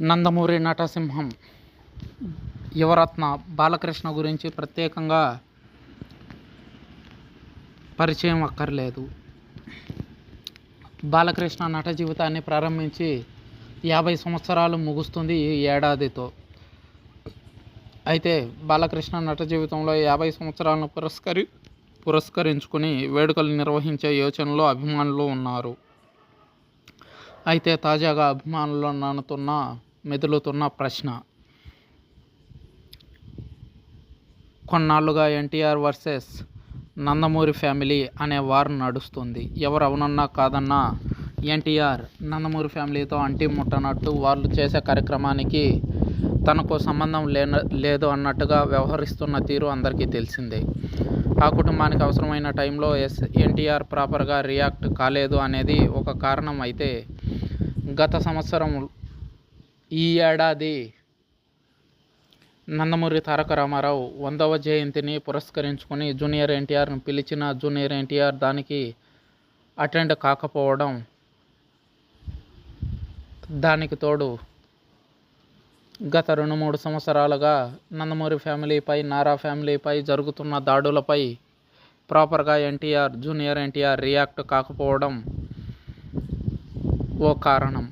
నందమూరి నటసింహం. యువరత్న బాలకృష్ణ గురించి ప్రత్యేకంగా పరిచయం అక్కర్లేదు. బాలకృష్ణ నట జీవితాన్ని ప్రారంభించి యాభై సంవత్సరాలు ముగుస్తుంది ఈ ఏడాదితో. అయితే బాలకృష్ణ నట జీవితంలో యాభై సంవత్సరాలను పురస్కరి పురస్కరించుకుని వేడుకలు నిర్వహించే యోచనలో అభిమానులు ఉన్నారు. అయితే తాజాగా అభిమానులు నానుతున్న మెదులుతున్న ప్రశ్న. కొన్నాళ్ళుగా ఎన్టీఆర్ వర్సెస్ నందమూరి ఫ్యామిలీ అనే వార్ నడుస్తుంది. ఎవరు అవునన్నా కాదన్నా ఎన్టీఆర్ నందమూరి ఫ్యామిలీతో అంటి ముట్టనట్టు వాళ్ళు చేసే కార్యక్రమానికి తనకు సంబంధం లేన లేదు అన్నట్టుగా వ్యవహరిస్తున్న తీరు అందరికీ తెలిసిందే. ఆ కుటుంబానికి అవసరమైన టైంలో ఎస్ ఎన్టీఆర్ ప్రాపర్గా రియాక్ట్ కాలేదు అనేది ఒక కారణం అయితే గత సంవత్సరం ఈ ఏడాది నందమూరి తారక రామారావు వందవ జయంతిని పురస్కరించుకొని జూనియర్ ఎన్టీఆర్ని పిలిచిన జూనియర్ ఎన్టీఆర్ దానికి అటెండ్ కాకపోవడం దానికి తోడు గత రెండు మూడు సంవత్సరాలుగా నందమూరి ఫ్యామిలీపై నారా ఫ్యామిలీపై జరుగుతున్న దాడులపై ప్రాపర్గా ఎన్టీఆర్ జూనియర్ ఎన్టీఆర్ రియాక్ట్ కాకపోవడం ఓ కారణం.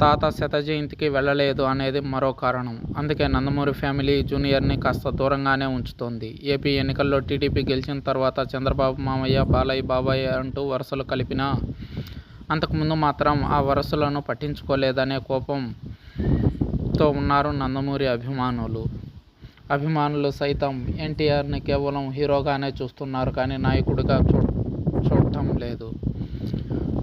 తాత శత జయంతికి వెళ్ళలేదు అనేది మరో కారణం. అందుకే నందమూరి ఫ్యామిలీ జూనియర్ని కాస్త దూరంగానే ఉంచుతోంది. ఏపీ ఎన్నికల్లో టీడీపీ గెలిచిన తర్వాత చంద్రబాబు మామయ్య బాలయ్య బాబాయ్ అంటూ వరుసలు కలిపినా అంతకుముందు మాత్రం ఆ వరుసలను పట్టించుకోలేదనే కోపంతో ఉన్నారు నందమూరి అభిమానులు. అభిమానులు సైతం ఎన్టీఆర్ని కేవలం హీరోగానే చూస్తున్నారు కానీ నాయకుడిగా చూ చూడటం లేదు.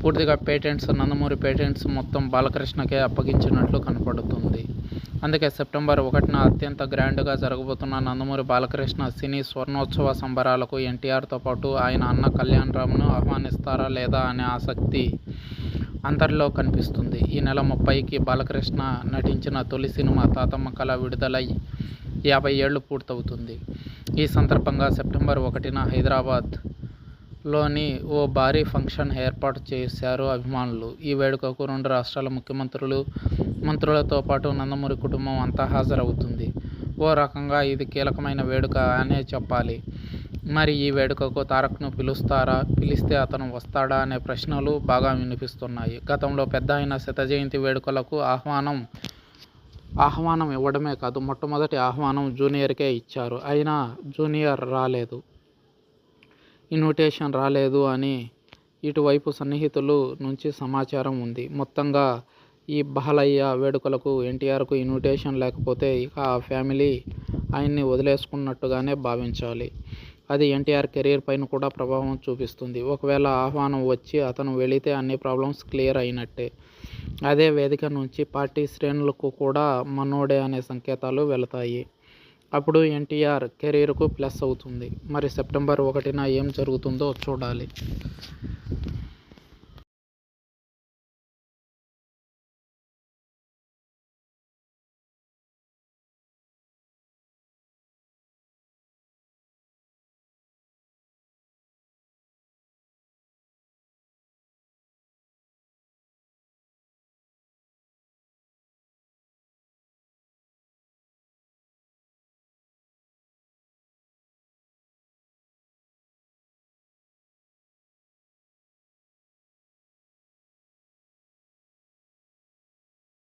పూర్తిగా పేటెంట్స్ నందమూరి పేటెంట్స్ మొత్తం బాలకృష్ణకే అప్పగించినట్లు కనపడుతుంది. అందుకే సెప్టెంబర్ ఒకటిన అత్యంత గ్రాండ్గా జరగబోతున్న నందమూరి బాలకృష్ణ సినీ స్వర్ణోత్సవ సంబరాలకు ఎన్టీఆర్తో పాటు ఆయన అన్న కళ్యాణ్ రామ్ను ఆహ్వానిస్తారా లేదా అనే ఆసక్తి అందరిలో కనిపిస్తుంది. ఈ నెల ముప్పైకి బాలకృష్ణ నటించిన తొలి సినిమా తాతమ్మ కళ విడుదలై యాభై ఏళ్ళు పూర్తవుతుంది. ఈ సందర్భంగా సెప్టెంబర్ ఒకటిన హైదరాబాద్ లోని ఓ భారీ ఫంక్షన్ ఏర్పాటు చేశారు అభిమానులు. ఈ వేడుకకు రెండు రాష్ట్రాల ముఖ్యమంత్రులు మంత్రులతో పాటు నందమూరి కుటుంబం అంతా హాజరవుతుంది. ఓ రకంగా ఇది కీలకమైన వేడుక అనే చెప్పాలి. మరి ఈ వేడుకకు తారక్ను పిలుస్తారా? పిలిస్తే అతను వస్తాడా అనే ప్రశ్నలు బాగా వినిపిస్తున్నాయి. గతంలో పెద్ద అయిన శత జయంతి వేడుకలకు ఆహ్వానం ఆహ్వానం ఇవ్వడమే కాదు మొట్టమొదటి ఆహ్వానం జూనియర్కే ఇచ్చారు. అయినా జూనియర్ రాలేదు. ఇన్విటేషన్ రాలేదు అని ఇటువైపు సన్నిహితులు నుంచి సమాచారం ఉంది. మొత్తంగా ఈ బహలయ్య వేడుకలకు ఎన్టీఆర్కు ఇన్విటేషన్ లేకపోతే ఇక ఆ ఫ్యామిలీ ఆయన్ని వదిలేసుకున్నట్టుగానే భావించాలి. అది ఎన్టీఆర్ కెరీర్ పైన కూడా ప్రభావం చూపిస్తుంది. ఒకవేళ ఆహ్వానం వచ్చి అతను వెళితే అన్ని ప్రాబ్లమ్స్ క్లియర్ అయినట్టే. అదే వేదిక నుంచి పార్టీ శ్రేణులకు కూడా మనోడే అనే సంకేతాలు వెళతాయి. అప్పుడు ఎన్టీఆర్ కెరీర్కు ప్లస్ అవుతుంది. మరి సెప్టెంబర్ ఒకటిన ఏం జరుగుతుందో చూడాలి.